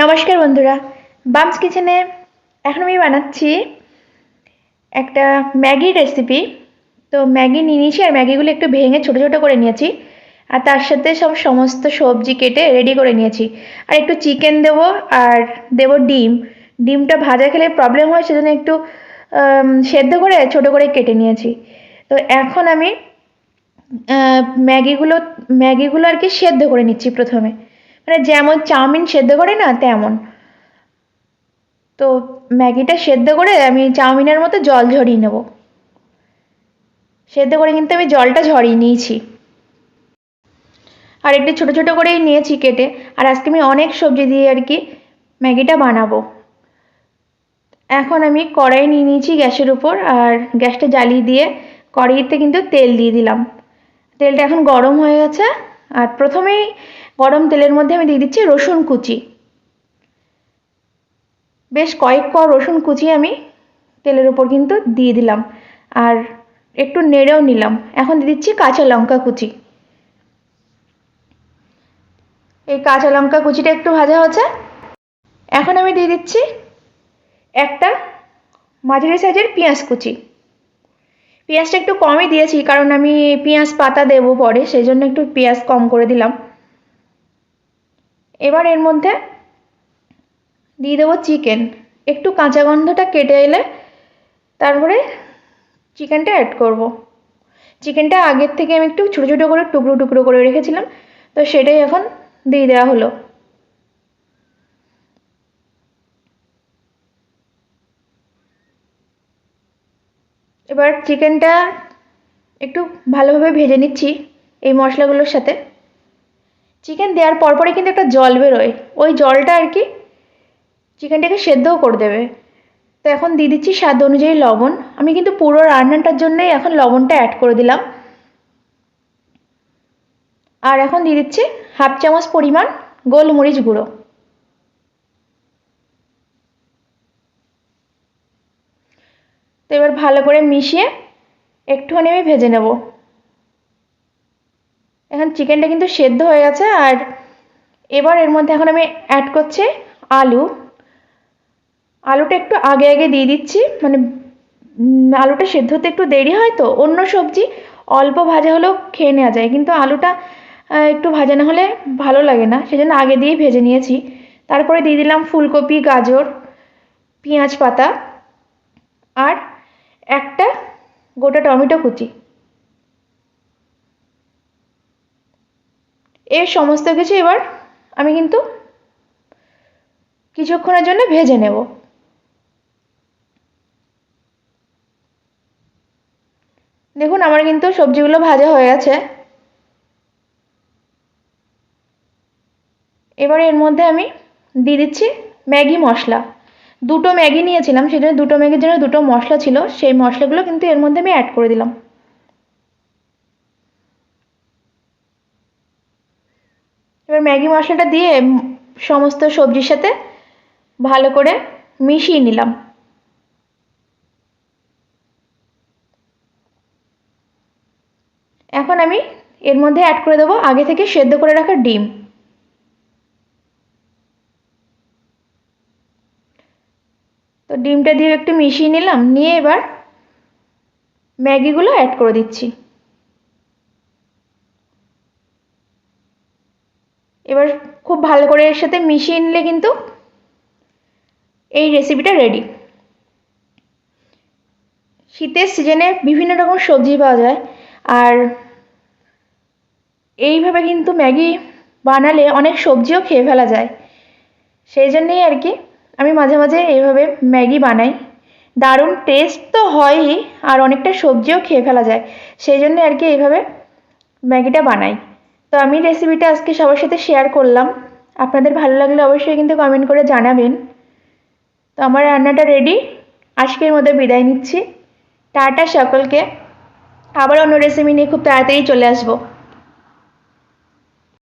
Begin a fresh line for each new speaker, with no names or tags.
নমস্কার বন্ধুরা, বামস কিচেনে এখন আমি বানাচ্ছি একটা ম্যাগির রেসিপি তো ম্যাগি নিয়ে নিয়েছি আর ম্যাগিগুলো একটু ভেঙে ছোটো ছোটো করে নিয়েছি। আর তার সাথে সব সমস্ত সবজি কেটে রেডি করে নিয়েছি। আর একটু চিকেন দেবো আর দেবো ডিম। ডিমটা ভাজা খেলে প্রবলেম হয়, সেজন্য একটু সেদ্ধ করে ছোটো করে কেটে নিয়েছি। তো এখন আমি ম্যাগিগুলো ম্যাগিগুলো আর কি সেদ্ধ করে নিচ্ছি প্রথমে। মানে যেমন চাউমিন সেদ্ধ করে না, তেমন। তো ম্যাগিটা সেদ্ধ করে আমি চাউমিনের মতো জল ঝরিয়ে নেব। সেদ্ধ করে কিন্তু আমি জলটা ঝরিয়ে নিয়েছি। আর একটু ছোটো ছোটো করেই নিয়েছি কেটে, আর আজকে আমি অনেক সবজি দিয়ে আর কি ম্যাগিটা বানাবো। এখন আমি কড়াই নিয়ে নিয়েছি গ্যাসের উপর, আর গ্যাসটা জ্বালিয়ে দিয়ে কড়াইতে কিন্তু তেল দিয়ে দিলাম। তেলটা এখন গরম হয়ে গেছে, আর প্রথমেই গরম তেলের মধ্যে আমি দিয়ে দিচ্ছি রসুন কুচি। বেশ কয়েক ক রসুন কুচি আমি তেলের উপর কিন্তু দিয়ে দিলাম। আর একটু নেড়েও নিলাম। এখন দিয়ে দিচ্ছি কাঁচা লঙ্কা কুচি। এই কাঁচা লঙ্কা কুচিটা একটু ভাজা হচ্ছে এখন আমি দিয়ে দিচ্ছি একটা মাঝারি সাইজের পেঁয়াজ কুচি। পেঁয়াজটা একটু কমই দিয়েছি, কারণ আমি পেঁয়াজ পাতা দেবো পরে, সেই জন্য একটু পেঁয়াজ কম করে দিলাম। এবার এর মধ্যে দিয়ে দেবো চিকেন একটু কাঁচা গন্ধটা কেটে এলে তারপরে চিকেনটা অ্যাড করব। চিকেনটা আগের থেকে আমি একটু ছোটো ছোটো করে টুকরো টুকরো করে রেখেছিলাম, তো সেটাই এখন দিয়ে দেওয়া হলো। এবার চিকেনটা একটু ভালোভাবে ভেজে নিচ্ছি এই মশলাগুলোর সাথে। চিকেন দেওয়ার পরপরই কিন্তু একটা জল বেরোয়। ওই জলটা আর কি চিকেনটাকে সেদ্ধও করে দেবে। তো এখন দিয়ে দিচ্ছি স্বাদ অনুযায়ী লবণ। আমি কিন্তু পুরো রান্নাটার জন্যই এখন লবণটা অ্যাড করে দিলাম। আর এখন দিয়ে দিচ্ছি হাফ চামচ পরিমাণ গোলমরিচ গুঁড়ো। তো এবার ভালো করে মিশিয়ে একটুখানি আমি ভেজে নেব। এখন চিকেনটা কিন্তু সেদ্ধ হয়ে গেছে আর এবার এর মধ্যে এখন আমি অ্যাড করছি আলু। আলুটা একটু আগে আগে দিয়ে দিচ্ছি। মানে আলুটা সেদ্ধ হতে একটু দেরি হয় তো, অন্য সবজি অল্প ভাজা হলেও খেয়ে নেওয়া যায়। কিন্তু আলুটা একটু ভাজা না হলে ভালো লাগে না। সেজন্য আগে দিয়েই ভেজে নিয়েছি। তারপরে দিয়ে দিলাম ফুলকপি, গাজর, পেঁয়াজ পাতা আর একটা গোটা টমেটো কুচি। এর সমস্ত কিছু এবার আমি কিন্তু কিছুক্ষণের জন্য ভেজে নেব। দেখুন, আমার কিন্তু সবজিগুলো ভাজা হয়ে গেছে। এবার এর মধ্যে আমি দিয়ে দিচ্ছি ম্যাগি মশলা। দুটো ম্যাগি নিয়েছিলাম সেই জন্য দুটো ম্যাগির জন্য দুটো মশলা ছিল। সেই মশলাগুলো কিন্তু এর মধ্যে আমি অ্যাড করে দিলাম। এবার ম্যাগি মশলাটা দিয়ে সমস্ত সবজির সাথে ভালো করে মিশিয়ে নিলাম। এখন আমি এর মধ্যে অ্যাড করে দেবো আগে থেকে সেদ্ধ করে রাখা ডিম। তো ডিমটা দিয়ে একটু মিশিয়ে নিলাম, নিয়ে এবার ম্যাগিগুলো অ্যাড করে দিচ্ছি। এবার খুব ভালো করে এর সাথে মিশিয়ে নিলে কিন্তু এই রেসিপিটা রেডি শীতের সিজনে বিভিন্ন রকম সবজি পাওয়া যায়, আর এইভাবে কিন্তু ম্যাগি বানালে অনেক সবজিও খেয়ে ফেলা যায়। সেই জন্যেই আর কি আমি মাঝে মাঝে এইভাবে ম্যাগি বানাই। দারুণ টেস্ট তো হয়ই, আর অনেকটা সবজিও খেয়ে ফেলা যায়। সেই জন্য আর কি এইভাবে ম্যাগিটা বানাই। তো আমি রেসিপিটা আজকে সবার সাথে শেয়ার করলাম। আপনাদের ভালো লাগলে অবশ্যই কিন্তু কমেন্ট করে জানাবেন। তো আমার রান্নাটা রেডি আজকের মধ্যে বিদায় নিচ্ছি। টাটা সকলকে। আবার অন্য রেসিপি নিয়ে খুব তাড়াতাড়ি চলে আসব।